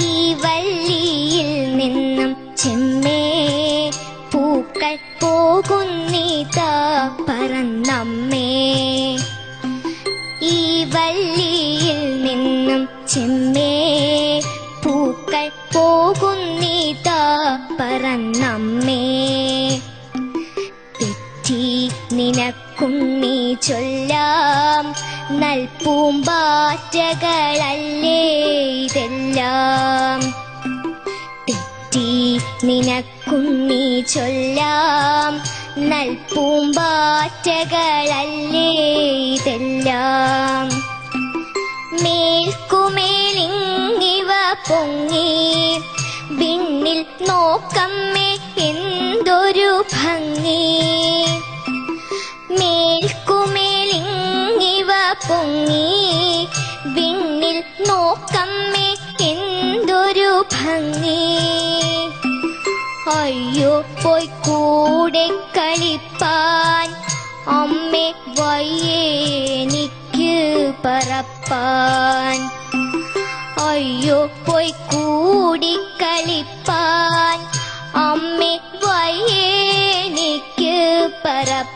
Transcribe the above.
ഈ വള്ളിയിൽ നിന്നും ചെമ്മേ പൂക്കൾ പോകുന്നീതാ പറന്നമ്മേ. ഈ വള്ളിയിൽ നിന്നും ചെമ്മേ പൂക്കൾ പോകുന്നീതാ പറന്നമ്മേ. തെറ്റി നീ ചൊല്ലാം നൽപൂമ്പാറ്റകളല്ലേ ഇതെല്ലാം. തെറ്റി നിനക്കുന്നീ ചൊല്ലാം. നൽപൂമ്പാറ്റകളല്ലേ ഇതെല്ലാം. മേൽക്കുമേലിങ്ങിവ പൊങ്ങി. വിണ്ണിൽ നോക്കമ്മേ എന്തൊരു ഭംഗി. മേൽക്കുമേലിങ്ങിവ പൊങ്ങി. വിണ്ണിൽ നോക്കമ്മ ഭംഗി അയ്യോ പോയി കൂടെ കളിപ്പാൻ. അമ്മേ വയ്യേനിക്ക് പറപ്പാൻ. അയ്യോ പോയി കൂടി കളിപ്പാൻ. അമ്മേ വയ്യേനിക്ക് പറപ്പാൻ.